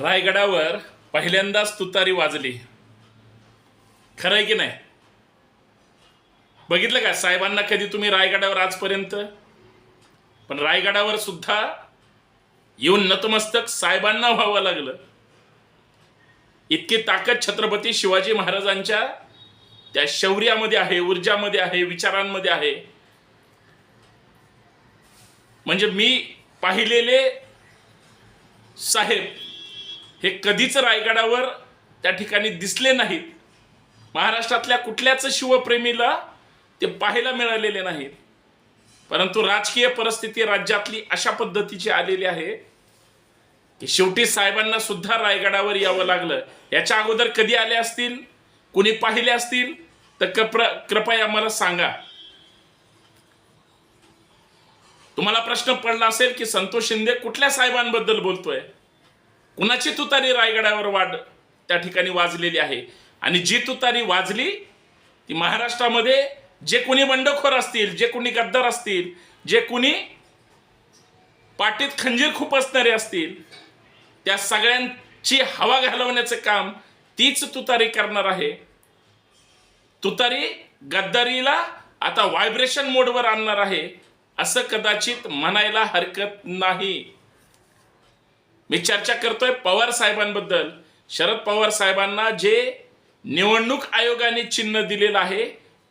रायगडावर पहिल्यांदाच तुतारी वाजली. खरं आहे की नाही? बघितलं का? साहेबांना कधी तुम्ही रायगडावर आजपर्यंत? पण रायगडावर सुद्धा येऊन नतमस्तक साहेबांना व्हावं लागलं. इतकी ताकद छत्रपती शिवाजी महाराजांच्या त्या शौर्यामध्ये आहे ऊर्जामध्ये आहे विचारांमध्ये आहे. म्हणजे मी पाहिलेले साहेब हे कधीच रायगडावर त्या ठिकाणी दिसले नाहीत. महाराष्ट्रातल्या कुठल्याच शिवप्रेमीला ते पाहायला मिळालेले नाहीत. परंतु राजकीय परिस्थिती राज्यातली अशा पद्धतीची आलेली आहे की शेवटी साहेबांना सुद्धा रायगडावर यावं लागलं. याच्या अगोदर कधी आले असतील? कुणी पाहिले असतील? तर कप्र कृपया मला सांगा. तुम्हाला प्रश्न पडला असेल की संतोष शिंदे कुठल्या साहेबांबद्दल बोलतोय? कुणाची तुतारी रायगडावर वाढ त्या ठिकाणी वाजलेली आहे? आणि जी तुतारी वाजली ती महाराष्ट्रामध्ये जे कोणी बंडखोर असतील जे कोणी गद्दार असतील जे कोणी पाठीत खंजीर खूप असणारे असतील त्या सगळ्यांची हवा घालवण्याचं काम तीच तुतारी करणार आहे. तुतारी गद्दारीला आता व्हायब्रेशन मोडवर आणणार आहे असं कदाचित म्हणायला हरकत नाही. मी चर्चा करतोय पवार साहेबांबद्दल. शरद पवार साहेबांना जे निवडणूक आयोगाने चिन्ह दिलेलं आहे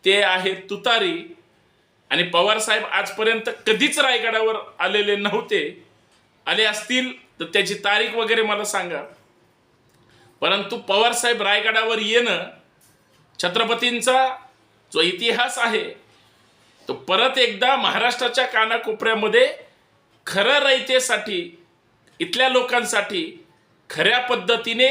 ते आहे तुतारी. आणि पवार साहेब आजपर्यंत कधीच रायगडावर आलेले नव्हते. आले असतील तर त्याची तारीख वगैरे मला सांगा. परंतु पवार साहेब रायगडावर येणं छत्रपतींचा जो इतिहास आहे तो परत एकदा महाराष्ट्राच्या कानाकोपऱ्यामध्ये खरं रयतेसाठी इथल्या लोकांसाठी खऱ्या पद्धतीने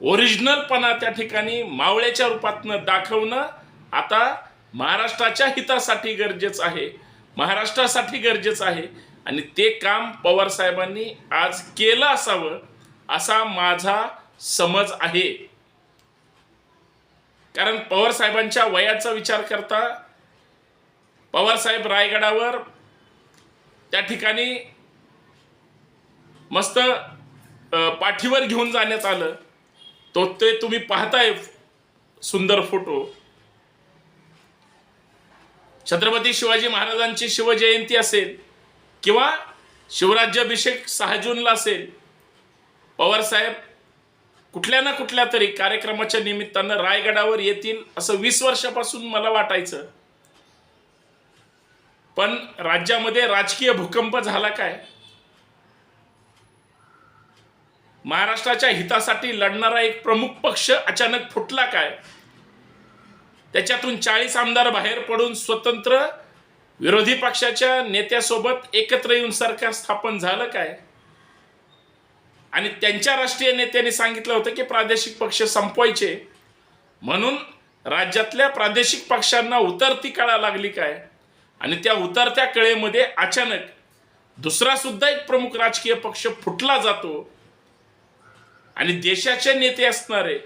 ओरिजिनलपणा त्या ठिकाणी मावळ्याच्या रूपातनं दाखवणं आता महाराष्ट्राच्या हितासाठी गरजेचं आहे महाराष्ट्रासाठी गरजेचं आहे. आणि ते काम पवार साहेबांनी आज केलं असावं असा माझा समज आहे. कारण पवार साहेबांच्या वयाचा विचार करता पवार साहेब रायगडावर त्या ठिकाणी मस्त पाठीवर घेऊन जाण्यात आलं. तो ते तुम्ही पाहताय सुंदर फोटो. छत्रपती शिवाजी महाराजांची शिवजयंती असेल किंवा शिवराज्याभिषेक सहा जूनला असेल पवार साहेब कुठल्या ना कुठल्या तरी कार्यक्रमाच्या निमित्तानं रायगडावर येतील असं वीस वर्षापासून मला वाटायचं. पण राज्यामध्ये राजकीय भूकंप झाला काय? महाराष्ट्राच्या हितासाठी लढणारा एक प्रमुख पक्ष अचानक फुटला काय? त्याच्यातून चाळीस आमदार बाहेर पडून स्वतंत्र विरोधी पक्षाच्या नेत्यासोबत एकत्र येऊन सरकार स्थापन झालं काय? आणि त्यांच्या राष्ट्रीय नेत्यांनी सांगितलं होतं की प्रादेशिक पक्ष संपवायचे. म्हणून राज्यातल्या प्रादेशिक पक्षांना उतरती कळा लागली काय? आणि त्या उतरत्या कळेमध्ये अचानक दुसरा सुद्धा एक प्रमुख राजकीय पक्ष फुटला जातो. आणि देशाचे नेते असणारे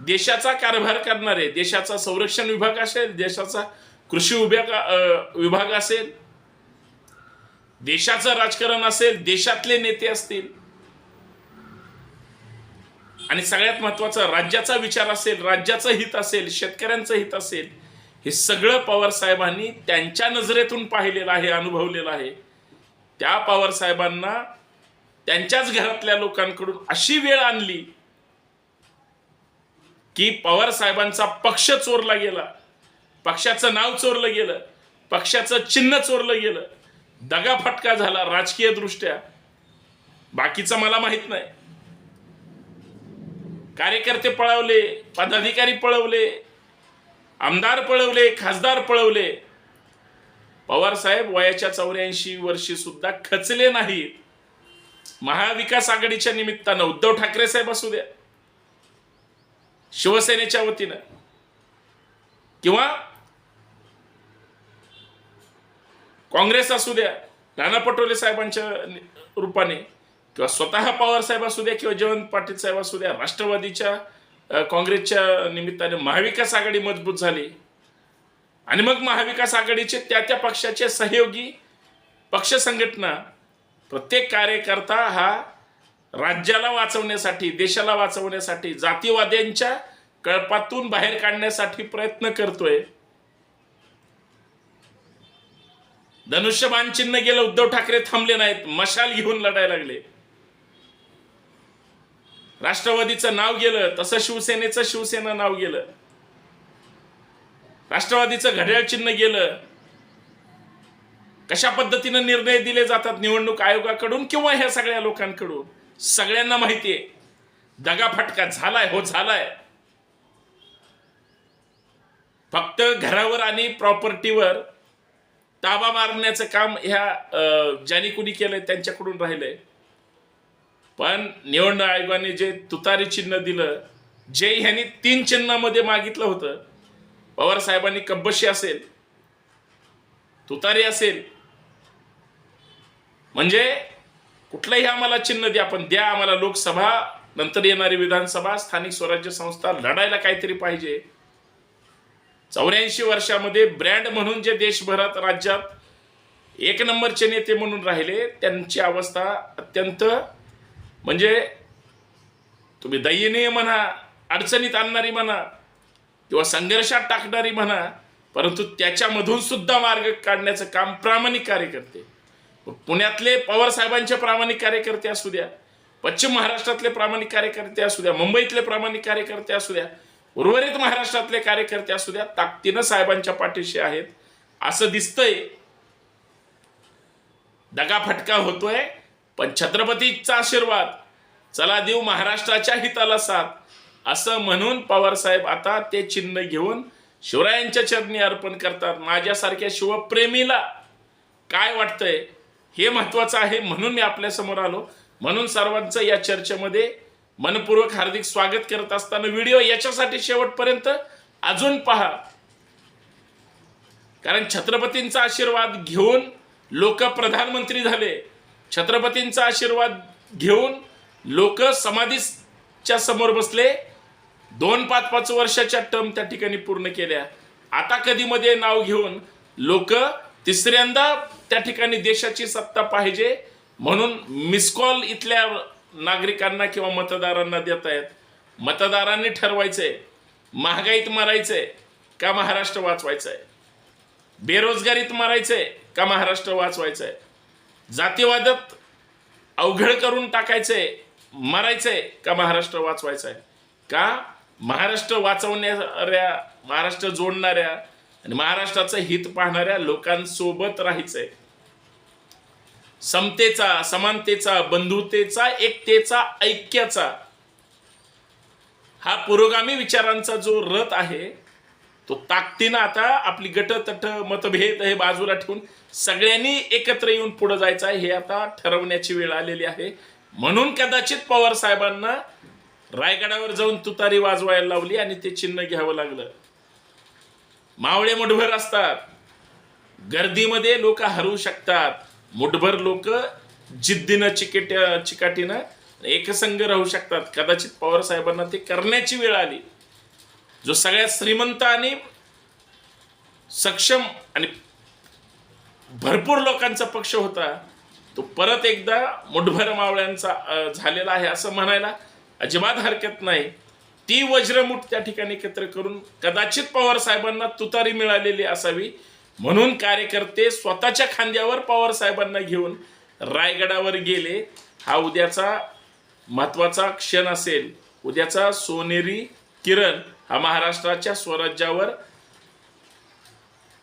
देशाचा कारभार करणारे देशाचा संरक्षण विभाग असेल देशाचा कृषी विभाग विभाग असेल देशाचं राजकारण असेल देशातले नेते असतील. आणि सगळ्यात महत्वाचं राज्याचा विचार असेल राज्याचं हित असेल शेतकऱ्यांचं हित असेल हे सगळं पवार साहेबांनी त्यांच्या नजरेतून पाहिलेलं आहे अनुभवलेलं आहे. त्या पवार साहेबांना त्यांच्याच घरातल्या लोकांकडून अशी वेळ आणली की पवार साहेबांचा पक्ष चोरला गेला. पक्षाचं नाव चोरलं गेलं. पक्षाचं चिन्ह चोरलं गेलं. दगाफटका झाला राजकीय दृष्ट्या. बाकीचं मला माहीत नाही. कार्यकर्ते पळवले पदाधिकारी पळवले आमदार पळवले खासदार पळवले. पवार साहेब वयाच्या चौऱ्याऐंशी वर्षी सुद्धा खचले नाहीत. महाविकास आघाडीच्या निमित्तानं उद्धव ठाकरे साहेब असू द्या. शिवसेनेच्या वतीनं. किंवा काँग्रेस असू द्या नाना पटोले साहेबांच्या रूपाने किंवा स्वतः पवार साहेब असू द्या किंवा जयवंत पाटील साहेब असू द्या राष्ट्रवादीच्या काँग्रेसच्या निमित्ताने महाविकास आघाडी मजबूत झाली. आणि मग महाविकास आघाडीचे त्या त्या पक्षाचे सहयोगी पक्ष संघटना प्रत्येक कार्यकर्ता हा राज्याला वाचवण्यासाठी देशाला वाचवण्यासाठी जातीवाद्यांच्या कळपातून बाहेर काढण्यासाठी प्रयत्न करतोय. धनुष्यबाण चिन्ह गेलं उद्धव ठाकरे थांबले नाहीत मशाल घेऊन लढायला लागले. राष्ट्रवादीचं नाव गेलं तसं शिवसेनेचं शिवसेना नाव गेलं. राष्ट्रवादीचं घड्याळ चिन्ह गेलं कशा पद्धतीनं निर्णय दिले जातात निवडणूक आयोगाकडून किंवा ह्या सगळ्या लोकांकडून? सगळ्यांना माहिती आहे दगाफटका झालाय हो झालाय. फक्त घरावर आणि प्रॉपर्टीवर ताबा मारण्याचं काम ह्या ज्यांनी कुणी केलंय त्यांच्याकडून राहिलंय. पण निवडणूक आयोगाने जे तुतारी चिन्ह दिलं जे ह्यांनी तीन चिन्हामध्ये मागितलं होतं पवार साहेबांनी कब्बशी असेल तुतारी असेल म्हणजे कुठलंही आम्हाला चिन्ह द्या पण द्या आम्हाला लोकसभा नंतर येणारी विधानसभा स्थानिक स्वराज्य संस्था लढायला काहीतरी पाहिजे. चौऱ्याऐंशी वर्षामध्ये ब्रँड म्हणून जे देशभरात राज्यात एक नंबरचे नेते म्हणून राहिले त्यांची अवस्था अत्यंत म्हणजे तुम्ही दयनीय म्हणा अडचणीत आणणारी म्हणा किंवा संघर्षात टाकणारी म्हणा परंतु त्याच्यामधून सुद्धा मार्ग काढण्याचं काम प्रामाणिक कार्यकर्ते. पुण्यातले पवार साहेबांचे प्रामाणिक कार्यकर्ते असू द्या पश्चिम महाराष्ट्रातले प्रामाणिक कार्यकर्ते असू द्या मुंबईतले प्रामाणिक कार्यकर्ते असू द्या उर्वरित महाराष्ट्रातले कार्यकर्ते असू द्या ताकदीनं साहेबांच्या पाठीशी आहेत. असं दिसतंय. दगाफटका होतोय पण छत्रपतीचा आशीर्वाद चला देऊ महाराष्ट्राच्या हिताला साथ असं म्हणून पवार साहेब आता ते चिन्ह घेऊन शिवरायांच्या चरणी अर्पण करतात. माझ्यासारख्या शिवप्रेमीला काय वाटतंय? हे महत्वाचं आहे म्हणून मी आपल्यासमोर आलो. म्हणून सर्वांचं या चर्चेमध्ये मनपूर्वक हार्दिक स्वागत करत असताना व्हिडिओ याच्यासाठी शेवटपर्यंत अजून पहा. कारण छत्रपतींचा आशीर्वाद घेऊन लोक प्रधानमंत्री झाले. छत्रपतींचा आशीर्वाद घेऊन लोक समाधीच्या समोर बसले. दोन पाच पाच वर्षाच्या टर्म त्या ठिकाणी पूर्ण केल्या. आता कधी मध्ये नाव घेऊन लोक तिसऱ्यांदा त्या ठिकाणी देशाची सत्ता पाहिजे म्हणून मिसकॉल इथल्या नागरिकांना किंवा मतदारांना देत आहेत. मतदारांनी ठरवायचंय. महागाईत मारायचंय का महाराष्ट्र वाचवायचंय? बेरोजगारीत मारायचंय का महाराष्ट्र वाचवायचंय? जातीवादात अवघड करून टाकायचंय मारायचंय का महाराष्ट्र वाचवायचंय? का महाराष्ट्र वाचवणाऱ्या महाराष्ट्र जोडणाऱ्या आणि महाराष्ट्राचं हित पाहणाऱ्या लोकांसोबत राहायचंय. समतेचा समानतेचा बंधुतेचा एकतेचा ऐक्याचा हा पुरोगामी विचारांचा जो रथ आहे तो ताकदीनं आता आपली गट तट मतभेद हे बाजूला ठेवून सगळ्यांनी एकत्र येऊन पुढे जायचं आहे हे आता ठरवण्याची वेळ आलेली आहे. म्हणून कदाचित पवार साहेबांना रायगडावर जाऊन तुतारी वाजवायला लावली आणि ते चिन्ह घ्यावं लागलं. मावळे मुठभर असतात. गर्दीमध्ये लोक हरवू शकतात. मुठभर लोक जिद्दीनं चिकेट चिकाटीनं एकसंघ राहू शकतात. कदाचित पवार साहेबांना ते करण्याची वेळ आली. जो सगळ्यात श्रीमंत आणि सक्षम आणि भरपूर लोकांचा पक्ष होता तो परत एकदा मुठभर मावळ्यांचा झालेला आहे असं म्हणायला अजिबात हरकत नाही. ती वज्रमुठ त्या ठिकाणी एकत्र करून कदाचित पवार साहेबांना तुतारी मिळालेली असावी. म्हणून कार्यकर्ते स्वतःच्या खांद्यावर पवार साहेबांना घेऊन रायगडावर गेले. हा उद्याचा महत्त्वाचा क्षण असेल. उद्याचा सोनेरी किरण हा महाराष्ट्राच्या स्वराज्यावर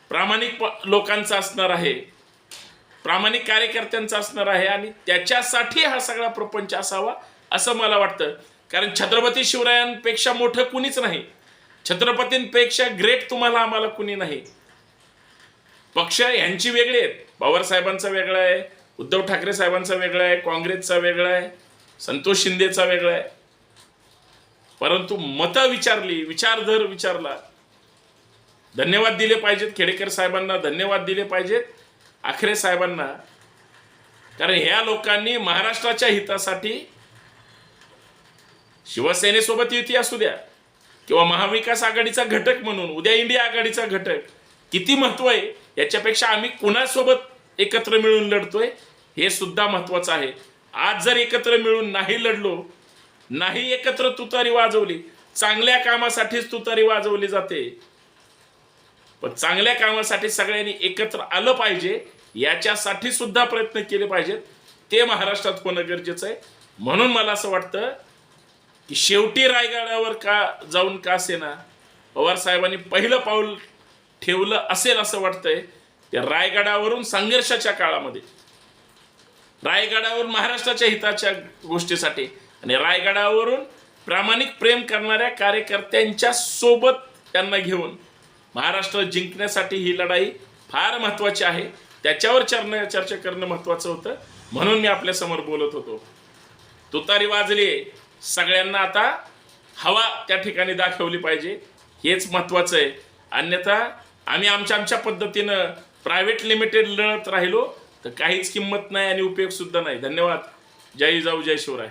प्रामाणिक लोकांचा असणार आहे. प्रामाणिक कार्यकर्त्यांचा असणार आहे आणि त्याच्यासाठी हा सगळा प्रपंच असावा असं मला वाटतं. कारण छत्रपती शिवरायांपेक्षा मोठं कुणीच नाही. छत्रपतींपेक्षा ग्रेट तुम्हाला आम्हाला कुणी नाही. पक्ष यांची वेगळी आहेत. पवार साहेबांचा वेगळा आहे उद्धव ठाकरे साहेबांचा वेगळा आहे काँग्रेसचा वेगळा आहे संतोष शिंदेचा वेगळा आहे. परंतु मतं विचारली विचारधर विचारला. धन्यवाद दिले पाहिजेत खेडेकर साहेबांना धन्यवाद दिले पाहिजेत आखरे साहेबांना. कारण ह्या लोकांनी महाराष्ट्राच्या हितासाठी शिवसेनेसोबत युती असू द्या. किंवा महाविकास आघाडीचा घटक म्हणून उद्या इंडिया आघाडीचा घटक किती महत्त्व आहे याच्यापेक्षा आम्ही कुणासोबत एकत्र मिळून लढतोय हे सुद्धा महत्वाचं आहे. आज जर एकत्र मिळून नाही लढलो नाही एकत्र तुतारी वाजवली चांगल्या कामासाठीच तुतारी वाजवली जाते. पण चांगल्या कामासाठी सगळ्यांनी एकत्र आलं पाहिजे याच्यासाठी सुद्धा प्रयत्न केले पाहिजेत. ते महाराष्ट्रात होणं गरजेचं आहे. म्हणून मला असं वाटतं की शेवटी रायगडावर का जाऊन का असेना पवार साहेबांनी पहिलं पाऊल ठेवलं असेल असं वाटतंय त्या रायगडावरून संघर्षाच्या काळामध्ये रायगडावर महाराष्ट्राच्या हिताच्या गोष्टीसाठी आणि रायगडावरून प्रामाणिक प्रेम करणाऱ्या कार्यकर्त्यांच्या सोबत त्यांना घेऊन महाराष्ट्र जिंकण्यासाठी ही लढाई फार महत्त्वाची आहे. त्याच्यावर चर्न चर्चा करणं महत्त्वाचं होतं. म्हणून मी आपल्यासमोर बोलत होतो. तुतारी वाजली. सगळ्यांना आता हवा त्या ठिकाणी दाखवली पाहिजे. हेच महत्त्वाचं आहे. अन्यथा आम्ही आमच्या आमच्या पद्धतीनं प्रायव्हेट लिमिटेड लढत राहिलो तर काहीच किंमत नाही आणि उपयोग सुद्धा नाही. धन्यवाद. जय जाऊ जय शिवराय.